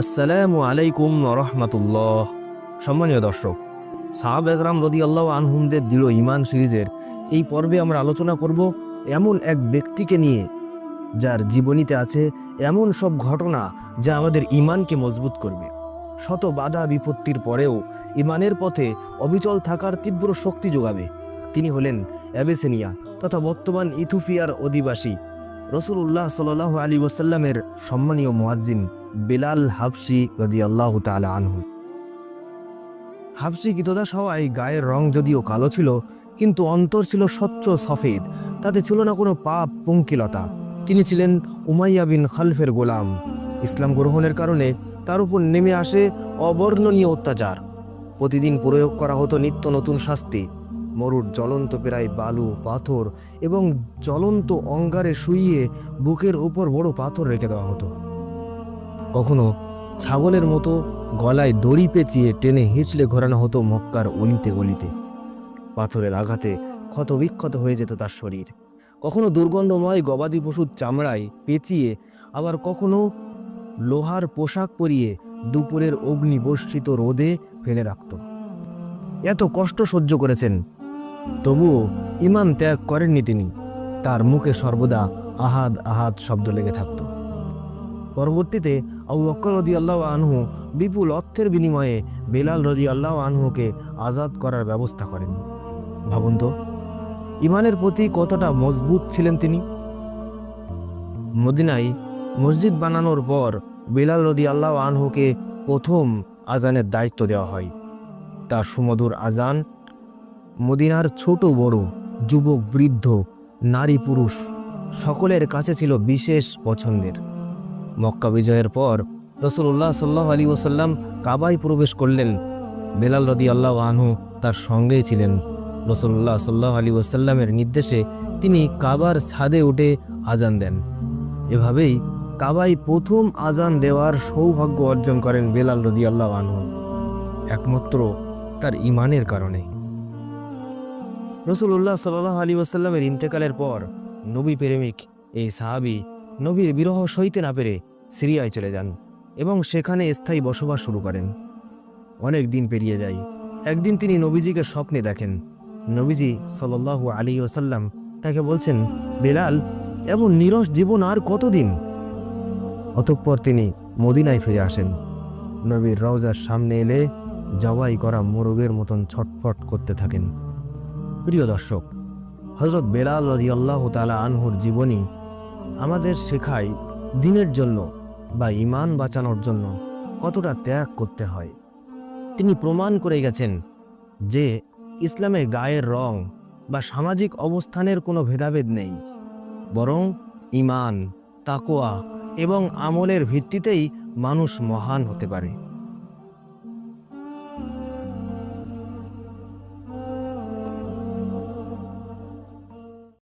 আসসালামু আলাইকুম রহমতুল্লাহ। সম্মানীয় দর্শক সাহাব একরাম রদি আল্লাহ আনহুমদের দিল ইমান সিরিজের এই পর্বে আমরা আলোচনা করব এমন এক ব্যক্তিকে নিয়ে, যার জীবনীতে আছে এমন সব ঘটনা যা আমাদের ইমানকে মজবুত করবে। শত বাধা বিপত্তির পরেও ইমানের পথে অবিচল থাকার তীব্র শক্তি যোগাবে। তিনি হলেন অ্যাবেসেনিয়া তথা বর্তমান ইথুফিয়ার অধিবাসী। রসুল্লাহ সাল আলী ওসাল্লামের সম্মানীয় মোয়াজ্জিন। বেলাল হাফসি রদি আল্লাহ তালা আনহু। হাফসি গীতদাস হওয়ায় গায়ের রং যদিও কালো ছিল, কিন্তু অন্তর ছিল স্বচ্ছ সফেদ, তাতে ছিল না কোনো পাপ পঙ্কিলতা। তিনি ছিলেন উমাইয়া বিন খালফের গোলাম। ইসলাম গ্রহণের কারণে তার উপর নেমে আসে অবর্ণনীয় অত্যাচার। প্রতিদিন প্রয়োগ করা হতো নিত্য নতুন শাস্তি। মরুর জ্বলন্ত পেরায় বালু, পাথর এবং জ্বলন্ত অঙ্গারে শুইয়ে বুকের উপর বড় পাথর রেখে দেওয়া হতো। কখনো ছাগলের মতো গলায় দড়ি পেঁচিয়ে টেনে হিঁচড়ে ঘোরানো হতো মক্কার অলিতে গলিতে পাথরের আঘাতে ক্ষত বিক্ষত হয়ে যেত তার শরীর। কখনো দুর্গন্ধময় গবাদি পশুর চামড়ায় পেঁচিয়ে, আবার কখনো লোহার পোশাক পরিয়ে দুপুরের অগ্নিবর্ষিত রোদে ফেলে রাখত। এত কষ্ট সহ্য করেছেন, তবুও ইমান ত্যাগ করেননি তিনি। তার মুখে সর্বদা আহাদ আহাদ শব্দ লেগে থাকত। পরবর্তীতে আবু বক্কর রদি আল্লাহ আনহু বিপুল অর্থের বিনিময়ে বেলাল রদি আল্লাহ আনহুকে আজাদ করার ব্যবস্থা করেন। ভাবুন তো, ইমানের প্রতি কতটা মজবুত ছিলেন তিনি? মদিনায় মসজিদ বানানোর পর বেলাল রদি আল্লাহ আনহুকে প্রথম আজানের দায়িত্ব দেওয়া হয়। তার সুমধুর আজান মদিনার ছোট বড় যুবক বৃদ্ধ নারী পুরুষ সকলের কাছে ছিল বিশেষ পছন্দের। মক্কা বিজয়ের পর রসুল্লাহ সাল্লাহ আলী ওসাল্লাম কাবায় প্রবেশ করলেন। বেলাল রদি আল্লাহ আনহু তার সঙ্গেই ছিলেন। রসুল্লাহ সাল্লাহ আলী ওসাল্লামের নির্দেশে তিনি কাবার ছাদে উঠে আজান দেন। এভাবেই কাবায় প্রথম আজান দেওয়ার সৌভাগ্য অর্জন করেন বেলাল রদি আল্লাহ আনহু, একমাত্র তার ইমানের কারণে। রসুল্লাহ সাল্লাহ আলী ওসাল্লামের ইন্তেকালের পর নবী প্রেমিক, এই সাহাবি নবীর বিরহ সইতে না পেরে সিরিয়ায় চলে যান এবং সেখানে স্থায়ী বসবাস শুরু করেন। অনেক দিন পেরিয়ে যায়। একদিন তিনি নবীজিকে স্বপ্নে দেখেন। নবীজি সাল্লাল্লাহু আলী ওসাল্লাম তাকে বলছেন, বেলাল, এমন নিরস জীবন আর কতদিন? অতঃপর তিনি মদিনায় ফিরে আসেন। নবীর রওজার সামনে এলে জবাই করা মোরগের মতন ছটফট করতে থাকেন। প্রিয় দর্শক হজরত বেলাল রদি আল্লাহ তালা আনহুর জীবনী আমাদের শেখায় দিনের জন্য বা ইমান বাঁচানোর জন্য কতটা ত্যাগ করতে হয়। তিনি প্রমাণ করে গেছেন যে ইসলামে গায়ের রং বা সামাজিক অবস্থানের কোনো ভেদাভেদ নেই। বরং ইমান তাকোয়া এবং আমলের ভিত্তিতেই মানুষ মহান হতে পারে।